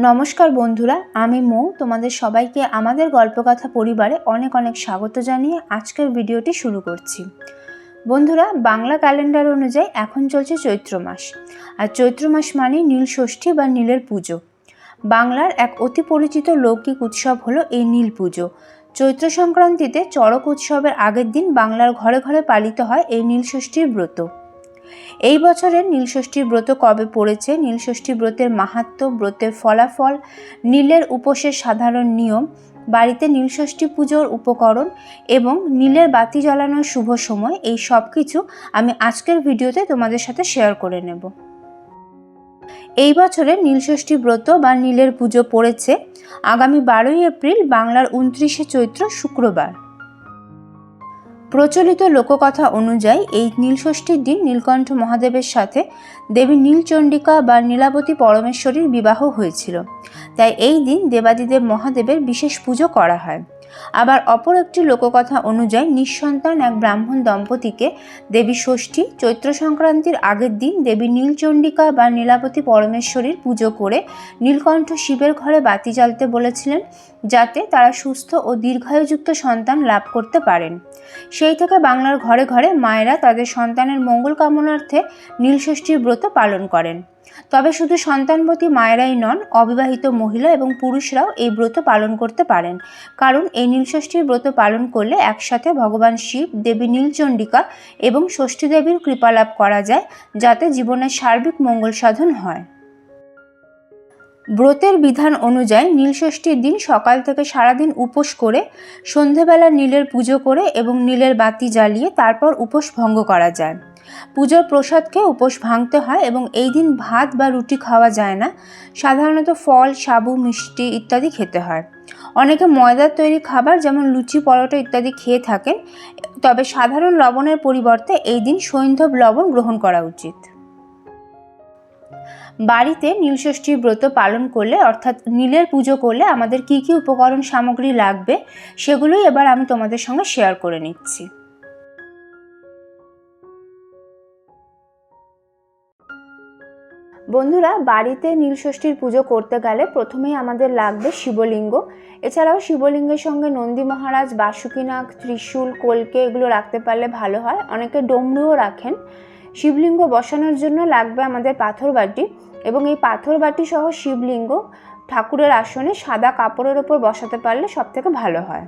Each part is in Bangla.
নমস্কার বন্ধুরা, আমি মৌ। তোমাদের সবাইকে আমাদের গল্পকথা পরিবারে অনেক অনেক স্বাগত জানিয়ে আজকের ভিডিওটি শুরু করছি। বন্ধুরা, বাংলা ক্যালেন্ডার অনুযায়ী এখন চলছে চৈত্র মাস। আর চৈত্র মাস মানে নীল ষষ্ঠী বা নীলের পুজো। বাংলার এক অতি পরিচিত লৌকিক উৎসব হলো এই নীল পুজো। চৈত্র সংক্রান্তিতে চড়ক উৎসবের আগের দিন বাংলার ঘরে ঘরে পালিত হয় এই নীলষষ্ঠীর ব্রত। এই বছরের নীলষষ্ঠীর ব্রত কবে পড়েছে? নীলষষ্ঠী ব্রতের মাহাত্ম্য ব্রতের ফলাফল, নীলের উপোসের সাধারণ নিয়ম, বাড়িতে নীলষষ্ঠী পুজোর উপকরণ এবং নীলের বাতি জ্বালানোর শুভ সময়, এই সব কিছু আমি আজকের ভিডিওতে তোমাদের সাথে শেয়ার করে নেব। এই বছরে নীলষষ্ঠী ব্রত বা নীলের পুজো পড়েছে। আগামী বারোই এপ্রিল বাংলার উনত্রিশে চৈত্র শুক্রবার। প্রচলিত লোককথা অনুযায়ী এই নীলষষ্ঠীর দিন নীলকণ্ঠ মহাদেবের সাথে দেবী নীলচণ্ডিকা বা নীলাবতী পরমেশ্বরীর বিবাহ হয়েছিল। তাই এই দিন দেবাদিদেব মহাদেবের বিশেষ পুজো করা হয়। আবার অপর একটি লোককথা অনুযায়ী নিঃসন্তান এক ব্রাহ্মণ দম্পতিকে দেবী ষষ্ঠী, চৈত্র সংক্রান্তির আগের দিন দেবী নীলচণ্ডিকা বা নীলাপতি পরমেশ্বরীর পুজো করে নীলকণ্ঠ শিবের ঘরে বাতি জ্বালতে বলেছিলেন যাতে তারা সুস্থ ও দীর্ঘায়ুযুক্ত সন্তান লাভ করতে পারেন। সেই থেকে বাংলার ঘরে ঘরে মায়েরা তাদের সন্তানের মঙ্গল কামনার্থে নীলষষ্ঠীর ব্রত পালন করেন। তবে শুধু সন্তানবতী মায়েরাই নন, অবিবাহিত মহিলা এবং পুরুষরাও এই ব্রত পালন করতে পারেন। কারণ এই নীলষষ্ঠীর ব্রত পালন করলে একসাথে ভগবান শিব, দেবী নীলচণ্ডিকা এবং ষষ্ঠী দেবীর কৃপা লাভ করা যায়, যাতে জীবনের সার্বিক মঙ্গল সাধন হয়। ব্রতের বিধান অনুযায়ী নীলষষ্ঠীর দিন সকাল থেকে সারাদিন উপোস করে, সন্ধেবেলা নীলের পুজো করে এবং নীলের বাতি জ্বালিয়ে তারপর উপোস ভঙ্গ করা যায়। পুজোর প্রসাদকে উপোস ভাঙতে হয় এবং এই দিন ভাত বা রুটি খাওয়া যায় না। সাধারণত ফল, সাবু, মিষ্টি ইত্যাদি খেতে হয়। অনেকে ময়দার তৈরি খাবার যেমন লুচি, পরোটা ইত্যাদি খেয়ে থাকেন। তবে সাধারণ লবণের পরিবর্তে এই দিন সৈন্ধব লবণ গ্রহণ করা উচিত। বাড়িতে নীলষষ্ঠী ব্রত পালন করলে অর্থাৎ নীলের পুজো করলে আমাদের কি কি উপকরণ সামগ্রী লাগবে, সেগুলোই এবার আমি তোমাদের সঙ্গে শেয়ার করে নিচ্ছি। বন্ধুরা, বাড়িতে নীলষষ্ঠীর পুজো করতে গেলে প্রথমেই আমাদের লাগবে শিবলিঙ্গ। এছাড়াও শিবলিঙ্গের সঙ্গে নন্দী মহারাজ বাসুকিনাগ ত্রিশূল, কলকে এগুলো রাখতে পারলে ভালো হয়। অনেকে ডমরুও রাখেন। শিবলিঙ্গ বসানোর জন্য লাগবে আমাদের পাথর বাটি এবং এই পাথর বাটি সহ শিবলিঙ্গ ঠাকুরের আসনে সাদা কাপড়ের ওপর বসাতে পারলে সবথেকে ভালো হয়।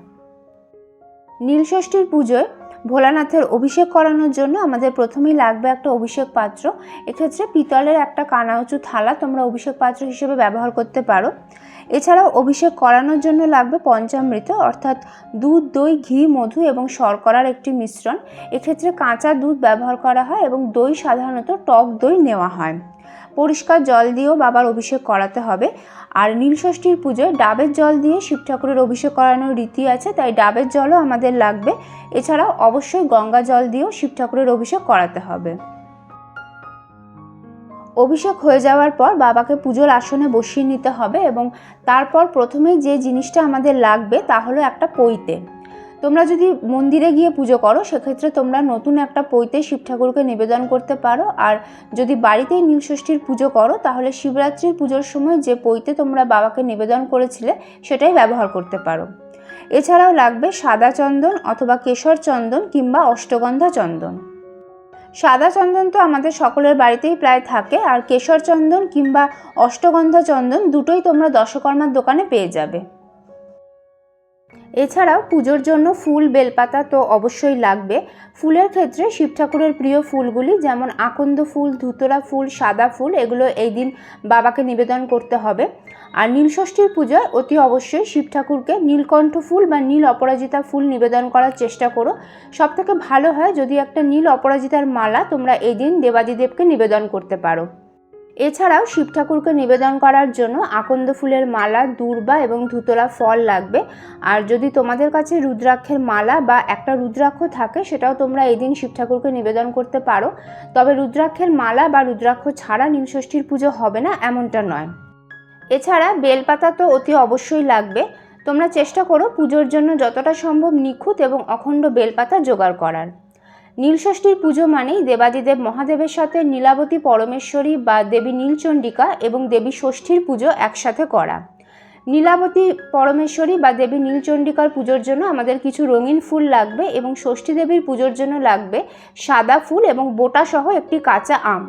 নীলষষ্ঠীর পুজোয় ভোলানাথের অভিষেক করানোর জন্য আমাদের প্রথমেই লাগবে একটা অভিষেক পাত্র। এক্ষেত্রে পিতলের একটা কানা উঁচু থালা তোমরা অভিষেক পাত্র হিসেবে ব্যবহার করতে পারো। এছাড়াও অভিষেক করানোর জন্য লাগবে পঞ্চামৃত, অর্থাৎ দুধ, দই, ঘি, মধু এবং শর্করার একটি মিশ্রণ। এক্ষেত্রে কাঁচা দুধ ব্যবহার করা হয় এবং দই সাধারণত টক দই নেওয়া হয়। পরিষ্কার জল দিয়েও বাবার অভিষেক করাতে হবে। আর নীলষষ্ঠীর পুজোয় ডাবের জল দিয়ে শিব ঠাকুরের অভিষেক করানোর রীতি আছে, তাই ডাবের জলও আমাদের লাগবে। এছাড়াও অবশ্যই গঙ্গা জল দিয়েও শিব ঠাকুরের অভিষেক করাতে হবে। অভিষেক হয়ে যাওয়ার পর বাবাকে পুজোর আসনে বসিয়ে নিতে হবে এবং তারপর প্রথমেই যে জিনিসটা আমাদের লাগবে তা হলো একটা পৈতে। তোমরা যদি মন্দিরে গিয়ে পুজো করো, সেক্ষেত্রে তোমরা নতুন একটা পৈতে শিব ঠাকুরকে নিবেদন করতে পারো। আর যদি বাড়িতেই নীলষষ্ঠীর পুজো করো, তাহলে শিবরাত্রির পুজোর সময় যে পৈতে তোমরা বাবাকে নিবেদন করেছিলে, সেটাই ব্যবহার করতে পারো। এছাড়াও লাগবে সাদা চন্দন অথবা কেশর চন্দন কিংবা অষ্টগন্ধা চন্দন। সাদা চন্দন তো আমাদের সকলের বাড়িতেই প্রায় থাকে, আর কেশর চন্দন কিংবা অষ্টগন্ধা চন্দন দুটোই তোমরা দশকর্মার দোকানে পেয়ে যাবে। এছাড়াও পুজোর জন্য ফুল, বেলপাতা তো অবশ্যই লাগবে। ফুলের ক্ষেত্রে শিব ঠাকুরের প্রিয় ফুলগুলি যেমন আকন্দ ফুল, ধুতরা ফুল, সাদা ফুল, এগুলো এই দিন বাবাকে নিবেদন করতে হবে। আর নীলষষ্ঠীর পুজোয় অতি অবশ্যই শিব ঠাকুরকে নীলকণ্ঠ ফুল বা নীল অপরাজিতা ফুল নিবেদন করার চেষ্টা করো। সব থেকে ভালো হয় যদি একটা নীল অপরাজিতার মালা তোমরা এই দিন দেবাদিদেবকে নিবেদন করতে পারো। এছাড়াও শিব ঠাকুরকে নিবেদন করার জন্য আকন্দ ফুলের মালা, দূর্বা এবং ধুতলা ফল লাগবে। আর যদি তোমাদের কাছে রুদ্রাক্ষের মালা বা একটা রুদ্রাক্ষ থাকে, সেটাও তোমরা এই দিন শিব ঠাকুরকে নিবেদন করতে পারো। তবে রুদ্রাক্ষের মালা বা রুদ্রাক্ষ ছাড়া নীলষষ্ঠীর পুজো হবে না, এমনটা নয়। এছাড়া বেলপাতা তো অতি অবশ্যই লাগবে। তোমরা চেষ্টা করো পুজোর জন্য যতটা সম্ভব নিখুঁত এবং অখণ্ড বেলপাতা জোগাড় করার। নীলষষ্ঠীর পুজো মানেই দেবাদিদেব মহাদেবের সাথে নীলাবতী পরমেশ্বরী বা দেবী নীলচণ্ডিকা এবং দেবী ষষ্ঠীর পুজো একসাথে করা। নীলাবতী পরমেশ্বরী বা দেবী নীলচণ্ডিকার পুজোর জন্য আমাদের কিছু রঙিন ফুল লাগবে এবং ষষ্ঠী দেবীর পুজোর জন্য লাগবে সাদা ফুল এবং বোটা সহ একটি কাঁচা আম।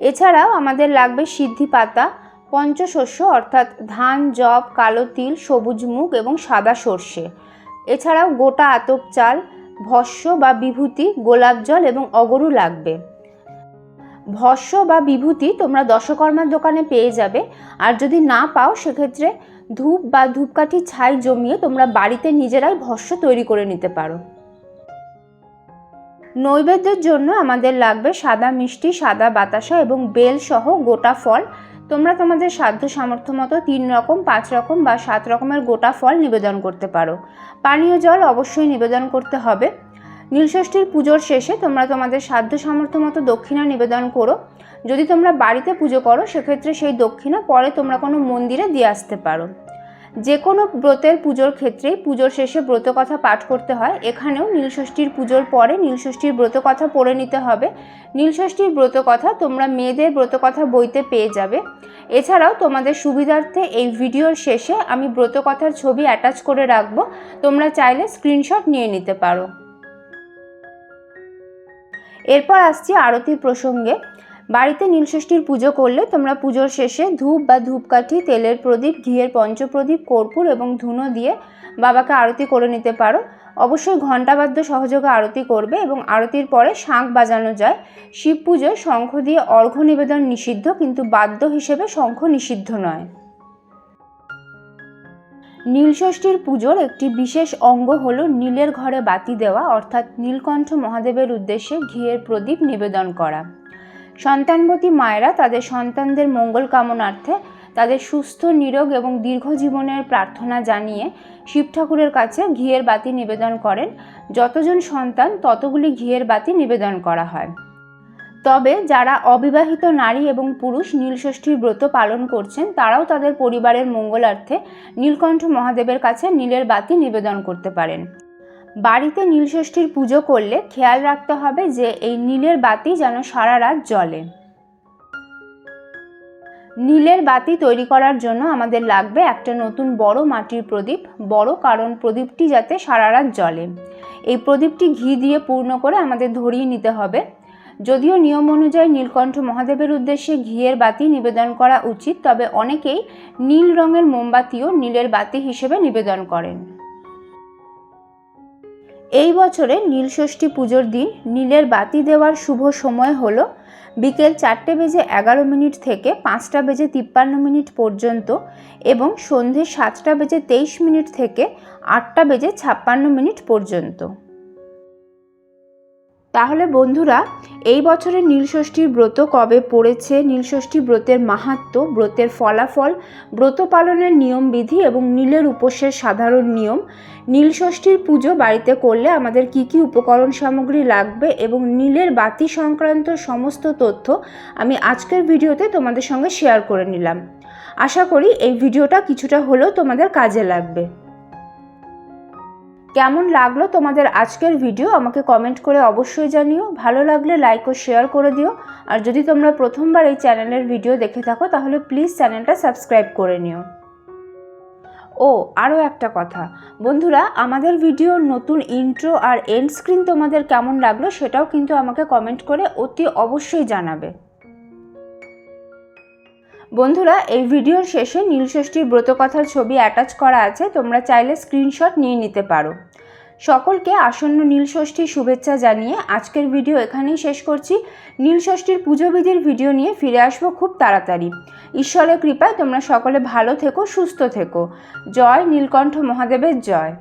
এছাড়াও আমাদের লাগবে সিদ্ধি পাতা, পঞ্চশস্য অর্থাৎ ধান জব কালো তিল, সবুজ মুগ এবং সাদা সর্ষে। এছাড়াও গোটা আতপ চাল, ভস্য বা বিভূতি, গোলাপ জল এবং অগরু লাগবে। ভস্য বা বিভূতি তোমরা দশকর্মার দোকানে পেয়ে যাবে। আর যদি না পাও, সেক্ষেত্রে ধূপ বা ধূপকাঠি ছাই জমিয়ে তোমরা বাড়িতে নিজেরাই ভস্য তৈরি করে নিতে পারো। নৈবেদ্যের জন্য আমাদের লাগবে সাদা মিষ্টি, সাদা বাতাসা এবং বেল সহ গোটা ফল। তোমরা তোমাদের সাধ্য সামর্থ্য মতো তিন রকম, পাঁচ রকম বা সাত রকমের গোটা ফল নিবেদন করতে পারো। পানীয় জল অবশ্যই নিবেদন করতে হবে। নীলষষ্ঠীর পুজোর শেষে তোমরা তোমাদের সাধ্য সামর্থ্য মতো দক্ষিণা নিবেদন করো। যদি তোমরা বাড়িতে পুজো করো, সেক্ষেত্রে সেই দক্ষিণা পরে তোমরা কোনো মন্দিরে দিয়ে আসতে পারো। যে কোনো ব্রতের পুজোর ক্ষেত্রেই পুজোর শেষে ব্রত কথা পাঠ করতে হয়। এখানেও নীলষষ্ঠীর পুজোর পরে নীলষষ্ঠীর ব্রত কথা পড়ে নিতে হবে। নীলষষ্ঠীর ব্রত কথা তোমরা মেয়েদের ব্রত কথা বইতে পেয়ে যাবে। এছাড়াও তোমাদের সুবিধার্থে এই ভিডিওর শেষে আমি ব্রত কথার ছবি অ্যাটাচ করে রাখব। তোমরা চাইলে স্ক্রিনশট নিয়ে নিতে পারো। এরপর আসছি আরতির প্রসঙ্গে। বাড়িতে নীলষষ্ঠীর পুজো করলে তোমরা পুজোর শেষে ধূপ বা ধূপকাঠি, তেলের প্রদীপ, ঘিয়ের পঞ্চপ্রদীপ, কর্পূর এবং ধুনো দিয়ে বাবাকে আরতি করে নিতে পারো। অবশ্যই ঘণ্টাবাদ্য সহযোগে আরতি করবে এবং আরতির পরে শাঁখ বাজানো যায়। শিব পুজোয় শঙ্খ দিয়ে অর্ঘ্য নিবেদন নিষিদ্ধ, কিন্তু বাদ্য হিসেবে শঙ্খ নিষিদ্ধ নয়। নীলষষ্ঠীর পুজোর একটি বিশেষ অঙ্গ হল নীলের ঘরে বাতি দেওয়া, অর্থাৎ নীলকণ্ঠ মহাদেবের উদ্দেশ্যে ঘিয়ের প্রদীপ নিবেদন করা। সন্তানবতী মায়েরা তাদের সন্তানদের মঙ্গল কামনার্থে তাদের সুস্থ, নিরোগ এবং দীর্ঘ জীবনের প্রার্থনা জানিয়ে শিব ঠাকুরের কাছে ঘিয়ের বাতি নিবেদন করেন। যতজন সন্তান, ততগুলি ঘিয়ের বাতি নিবেদন করা হয়। তবে যারা অবিবাহিত নারী এবং পুরুষ নীলষষ্ঠীর ব্রত পালন করছেন, তারাও তাদের পরিবারের মঙ্গলার্থে নীলকণ্ঠ মহাদেবের কাছে নীলের বাতি নিবেদন করতে পারেন। বাড়িতে নীলষষ্ঠীর পুজো করলে খেয়াল রাখতে হবে যে এই নীলের বাতি যেন সারা রাত জ্বলে। নীলের বাতি তৈরি করার জন্য আমাদের লাগবে একটা নতুন বড় মাটির প্রদীপ। বড় কারণ প্রদীপটি যাতে সারা রাত জ্বলে। এই প্রদীপটি ঘি দিয়ে পূর্ণ করে আমাদের ধরিয়ে নিতে হবে। যদিও নিয়ম অনুযায়ী নীলকণ্ঠ মহাদেবের উদ্দেশ্যে ঘিয়ের বাতি নিবেদন করা উচিত, তবে অনেকেই নীল রঙের মোমবাতিও নীলের বাতি হিসেবে নিবেদন করেন। এই বছরে নীলষষ্ঠী পুজোর দিন নীলের বাতি দেওয়ার শুভ সময় হলো বিকেল চারটে বেজে এগারো মিনিট থেকে পাঁচটা বেজে তিপ্পান্ন মিনিট পর্যন্ত এবং সন্ধে সাতটা বেজে তেইশ মিনিট থেকে আটটা বেজে ছাপ্পান্ন মিনিট পর্যন্ত। তাহলে বন্ধুরা, এই বছরের নীলষষ্ঠীর ব্রত কবে পড়েছে? নীলষষ্ঠী ব্রতের মাহাত্ম, ব্রতের ফলাফল, ব্রত পালনের নিয়মবিধি এবং নীলের উপোসের সাধারণ নিয়ম। নীলষষ্ঠীর পুজো বাড়িতে করলে আমাদের কি কি উপকরণ সামগ্রী লাগবে এবং নীলের বাতি সংক্রান্ত সমস্ত তথ্য আমি আজকের ভিডিওতে তোমাদের সঙ্গে শেয়ার করে নিলাম। আশা করি এই ভিডিওটা কিছুটা হলেও তোমাদের কাজে লাগবে। কেমন লাগল তোমাদের আজকের ভিডিও আমাকে কমেন্ট করে অবশ্যই জানিও। ভালো লাগলে লাইক ও শেয়ার করে দিও। আর যদি তোমরা প্রথমবার এই চ্যানেলের ভিডিও দেখে থাকো, তাহলে প্লিজ চ্যানেলটা সাবস্ক্রাইব করে নিও। ও, আরও একটা কথা। বন্ধুরা, আমাদের ভিডিওর নতুন ইন্ট্রো আর এন্ড স্ক্রিন তোমাদের কেমন লাগল, সেটাও কিন্তু আমাকে কমেন্ট করে অতি অবশ্যই জানাবে। বন্ধুরা, এই ভিডিওর শেষে নীলষষ্ঠীর ব্রতকথার ছবি অ্যাটাচ করা আছে, তোমরা চাইলে স্ক্রিনশট নিয়ে নিতে পারো। সকলকে আসন্ন নীলষষ্ঠীর শুভেচ্ছা জানিয়ে আজকের ভিডিও এখানেই শেষ করছি। নীলষষ্ঠীর পুজো বিধির ভিডিও নিয়ে ফিরে আসব খুব তাড়াতাড়ি। ঈশ্বরের কৃপায় তোমরা সকলে ভালো থেকো, সুস্থ থেকো। জয় নীলকণ্ঠ মহাদেবের জয়।